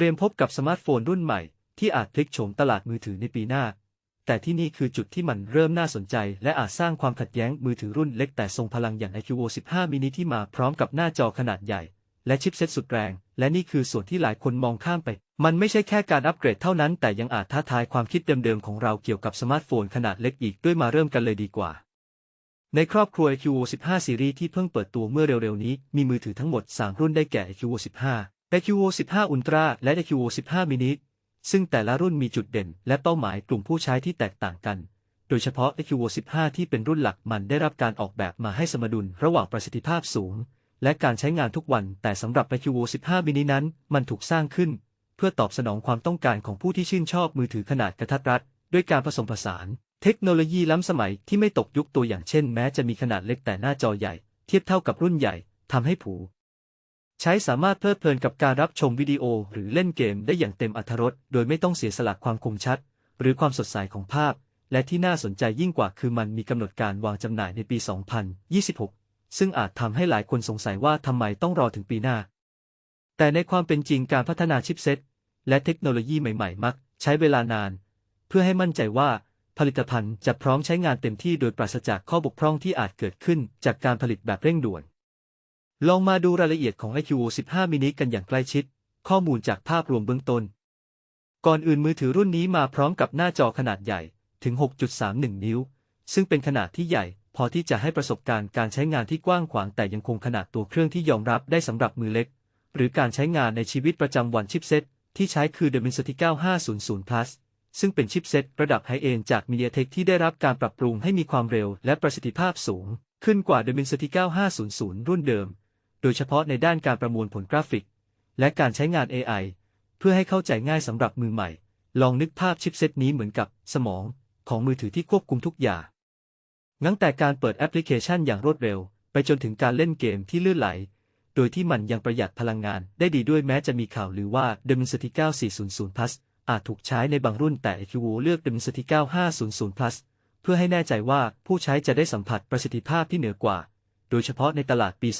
เตรียมพบกับสมาร์ทโฟนรุ่นใหม่ ที่อาจพลิกโฉมตลาดมือถือในปีหน้า แต่ที่นี่คือจุดที่มันเริ่มน่าสนใจ และอาจสร้างความขัดแย้งมือถือรุ่นเล็กแต่ทรงพลังอย่าง iQOO 15 mini ที่มาพร้อมกับหน้าจอขนาดใหญ่ และชิปเซ็ตสุดแรง และนี่คือส่วนที่หลายคนมองข้ามไป มันไม่ใช่แค่การอัปเกรดเท่านั้น แต่ยังอาจท้าทายความคิดเดิมๆของเราเกี่ยวกับสมาร์ทโฟนขนาดเล็กอีกด้วยมาเริ่มกันเลยดีกว่าในครอบครัว iQOO 15ซีรีส์ที่เพิ่งเปิดตัวเมื่อเร็วๆ นี้ มีมือถือทั้งหมด 3 รุ่นได้แก่ iQOO 15 iQOO 15 Ultra และ iQOO 15 mini ซึ่งแต่ละรุ่นมีจุดเด่น และเป้าหมายกลุ่มผู้ใช้ที่แตกต่างกัน โดยเฉพาะ iQOO 15 ที่เป็นรุ่นหลักมันได้รับการออกแบบมาให้สมดุลระหว่างประสิทธิภาพสูง และการใช้งานทุกวัน แต่สำหรับ iQOO 15 mini นั้น มันถูกสร้างขึ้น เพื่อตอบสนองความต้องการของผู้ที่ชื่นชอบมือถือขนาดกระทัดรัด ด้วยการผสมผสาน เทคโนโลยีล้ำสมัยที่ไม่ตกยุคตัวอย่างเช่น แม้จะมีขนาดเล็กแต่หน้าจอใหญ่ เทียบเท่ากับรุ่นใหญ่ทำให้ผู ใช้สามารถเพลิดเพลินกับการรับชมวิดีโอหรือเล่นเกมได้อย่างเต็มอรรถรสโดยไม่ต้องเสียสละความคมชัด หรือความสดใสของภาพ และที่น่าสนใจยิ่งกว่าคือมันมีกำหนดการวางจำหน่ายในปี 2026 ซึ่งอาจทำให้หลายคนสงสัยว่าทำไมต้องรอถึงปีหน้า แต่ในความเป็นจริงการพัฒนาชิปเซ็ตและเทคโนโลยีใหม่ๆ มัก ใช้เวลานาน เพื่อให้มั่นใจว่าผลิตภัณฑ์จะพร้อมใช้งานเต็มที่โดยปราศจากข้อบกพร่องที่อาจเกิดขึ้นจากการผลิตแบบเร่งด่วน ลองมาดูรายละเอียดของ IQ15 mini กันอย่างใกล้ชิด ข้อมูลจากภาพรวมเบื้องต้น ก่อนอื่นมือถือรุ่นนี้มาพร้อมกับหน้าจอขนาดใหญ่ถึง 6.31 นิ้ว ซึ่งเป็นขนาดที่ใหญ่ พอที่จะให้ประสบการณ์การใช้งานที่กว้างขวางแต่ยังคงขนาดตัวเครื่องที่ยอมรับได้สำหรับมือเล็ก หรือการใช้งานในชีวิตประจำวันชิปเซ็ตที่ใช้คือ Dimensity 9500 Plus ซึ่งเป็นชิปเซ็ตระดับไฮเอนจาก MediaTek ที่ได้รับการปรับปรุงให้มีความเร็วและประสิทธิภาพสูง ขึ้นกว่า Dimensity 9500 รุ่นเดิม โดยเฉพาะในด้านการประมวลผลกราฟิก และการใช้งาน AI เพื่อให้เข้าใจง่ายสำหรับมือใหม่ ลองนึกภาพชิปเซตนี้เหมือนกับสมองของมือถือที่ควบคุมทุกอย่างงั้งแต่การเปิดแอปพลิเคชันอย่างรวดเร็ว ไปจนถึงการเล่นเกมที่ลื่นไหล โดยที่มันยังประหยัดพลังงานได้ดีด้วยแม้จะมีข่าวหรือว่า Dimensity 9400 Plus อาจถูกใช้ในบางรุ่นแต่ iQOO เลือก Dimensity 9500 Plus เพื่อให้แน่ใจว่าผู้ใช้จะได้สัมผัสประสิทธิภาพที่เหนือกว่า โดยเฉพาะในตลาดปี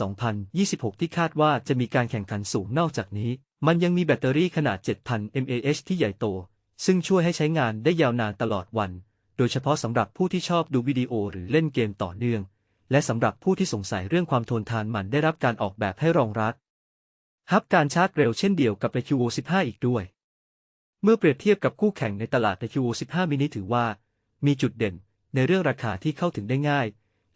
2026 ที่คาดว่าจะมีการแข่งขันสูงนอกจากนี้ มันยังมีแบตเตอรี่ขนาด 7,000 mAh ที่ใหญ่โต ซึ่งช่วยให้ใช้งานได้ยาวนานตลอดวัน โดยเฉพาะสำหรับผู้ที่ชอบดูวิดีโอหรือเล่นเกมต่อเนื่อง และสำหรับผู้ที่สงสัยเรื่องความทนทานมันได้รับการออกแบบให้รองรับฮับการชาร์จเร็วเช่นเดียวกับ IQO 15 อีกด้วย เมื่อเปรียบเทียบกับคู่แข่งในตลาด IQO 15 mini ถือว่า มีจุดเด่นในเรื่องราคาที่เข้าถึงได้ง่าย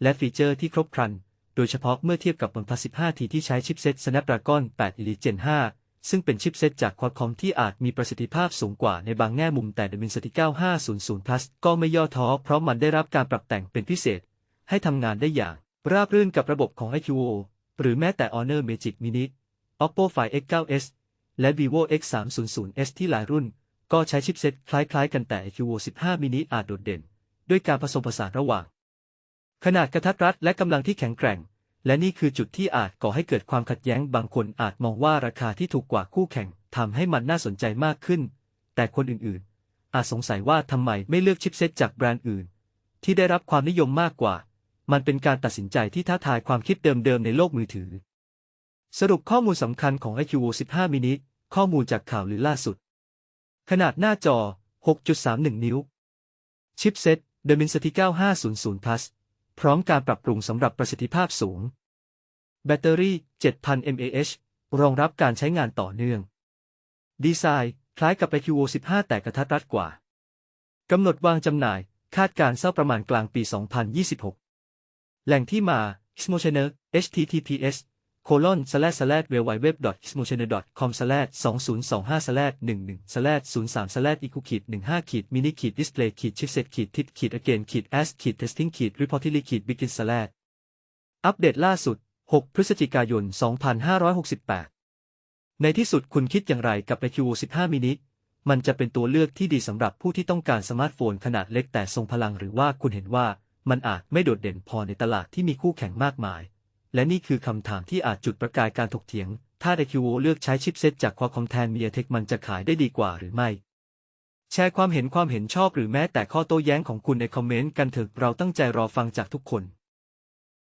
และฟีเจอร์ที่ครบครัน โดยเฉพาะเมื่อเทียบกับ OnePlus 15T ที่ใช้ชิปเซ็ต Snapdragon 8 Elite Gen 5 ซึ่งเป็นชิปเซ็ตจาก Qualcomm ที่อาจมีประสิทธิภาพสูงกว่าในบางแง่มุมแต่ Dimensity 9500 Plus ก็ไม่ย่อท้อเพราะมันได้รับการปรับแต่งเป็นพิเศษ ให้ทำงานได้อย่าง ราบรื่นกับระบบของ iQOO หรือแม้แต่ Honor Magic Mini Oppo Find X9s และ Vivo X300s ที่หลายรุ่น ก็ใช้ชิปเซ็ตคล้ายๆ กันแต่ iQOO 15 mini อาจโดดเด่น ด้วยการผสมผสานระหว่าง ขนาดกระทัดรัดและกำลังที่แข็งแกร่ง และนี่คือจุดที่อาจก่อให้เกิดความขัดแย้งบางคนอาจมองว่าราคาที่ถูกกว่าคู่แข่งทำให้มันน่าสนใจมากขึ้น แต่คนอื่นๆ อาจสงสัยว่าทำไมไม่เลือกชิปเซ็ตจากแบรนด์อื่น ที่ได้รับความนิยมมากกว่า มันเป็นการตัดสินใจที่ท้าทายความคิดเดิมๆในโลกมือถือ สรุปข้อมูลสำคัญของ iQOO 15 mini ข้อมูลจากข่าวลือล่าสุด ขนาดหน้าจอ 6.31 นิ้ว ชิปเซ็ต Dimensity 9500 Plus พร้อมการปรับปรุงสำหรับประสิทธิภาพสูง แบตเตอรี่ 7,000 mAh รองรับการใช้งานต่อเนื่อง ดีไซน์ คล้ายกับ IQO 15 แต่กระทัดรัดกว่ากำหนดวางจำหน่าย คาดการเศร้าประมาณกลางปี 2026 แหล่งที่มา s m o c h a n e r https colon slash slash w w w x m o t i o n e r com slash 2025 slash 11 slash 03 slash iku ขีด15ขีด mini ขีด display ขีด chipset ขีด tit ขีด again ขีด as ขีด testing ขีด reportedly ขีด begin slash อัปเดตล่าสุด 6 พฤศจิกายน 2568 ในที่สุดคุณคิดอย่างไรกับ iQOO 15 mini มันจะเป็นตัวเลือกที่ดีสำหรับผู้ที่ต้องการสมาร์ทโฟนขนาดเล็กแต่ทรงพลังหรือว่าคุณเห็นว่ามันอาจไม่โดดเด่นพอในตลาดที่มีคู่แข่งมากมาย และนี่คือคำถามที่อาจจุดประกายการถกเถียง ถ้า iQOO เลือกใช้ชิปเซ็ตจาก Qualcomm แทน MediaTek มันจะขายได้ดีกว่าหรือไม่ แชร์ความเห็นความเห็นชอบหรือแม้แต่ข้อโต้แย้งของคุณในคอมเมนต์กันเถอะเราตั้งใจรอฟังจากทุกคน